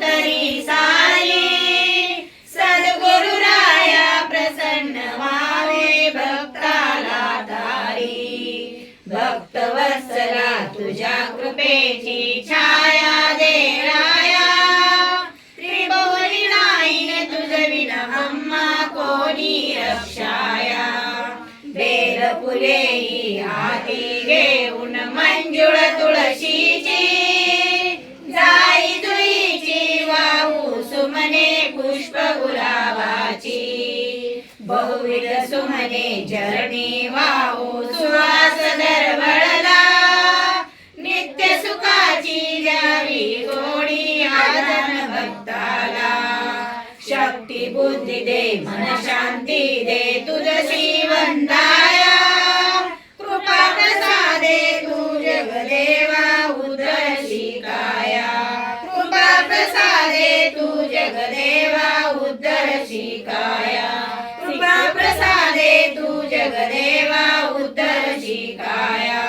तरी सारी. सद्गुरुराया प्रसन्न व्हावे भक्ताला तारी भक्त वत्सला तुझ्या कृपेची छाया दे राया. त्रिभुवनी नाही तुझ विन अम्मा कोणी रक्षाया. बेल फुले आधी घेऊन मंजुळ पुष्प गुलाबाची बहुविध सुमने चरणी वाहू सुवास दरवळला नित्य सुखाची द्यावी गोडी आदन भक्ताला. शक्ती बुद्धी दे मन शांती दे तुझ वंदाया जगदेवा उद्धरशी काया कृपा प्रसादे तू जगदेवा उद्धरशी काया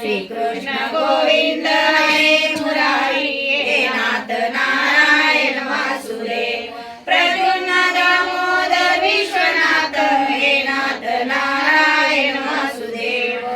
श्रीकृष्ण गोविंद हरे मुरारी नारायण वासुदे प्रद्युम्न दामोदर विश्वनाथ हे नाथ नारायण वासुदेव।